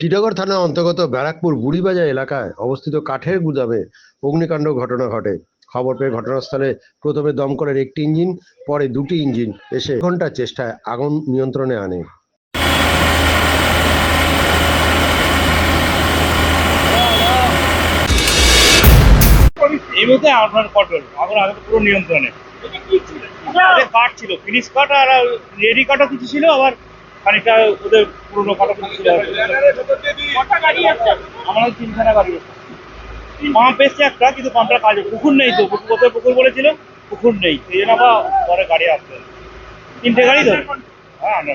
টিটাগড় থানা অন্তর্গত ব্যারাকপুর বুড়িবাজার এলাকায় অবস্থিত কাঠের গুদামে অগ্নিকাণ্ড ঘটনা ঘটে। খবর পেয়ে ঘটনাস্থলে প্রথমে দমকলের একটি ইঞ্জিন, পরে দুটি ইঞ্জিন এসে ঘণ্টার চেষ্টায় আগুন নিয়ন্ত্রণে আনে। নিয়ন্ত্রণে। ছিল ফিনিশ আর রেডি কিছু ছিল, আবার খানিকটা ওদের পুরোনো ফটোগুলো আমার কাছে তিনখানা গাড়ি পাম্প এসছে একটা কিন্তু পাম্পটা কাজ পুকুর নেই তো কোথায় পুকুর বলেছিল? পুকুর নেই। সেই জন্য আবার পরে গাড়ি আসতে। তিনটে গাড়ি ধরে হ্যাঁ আমরা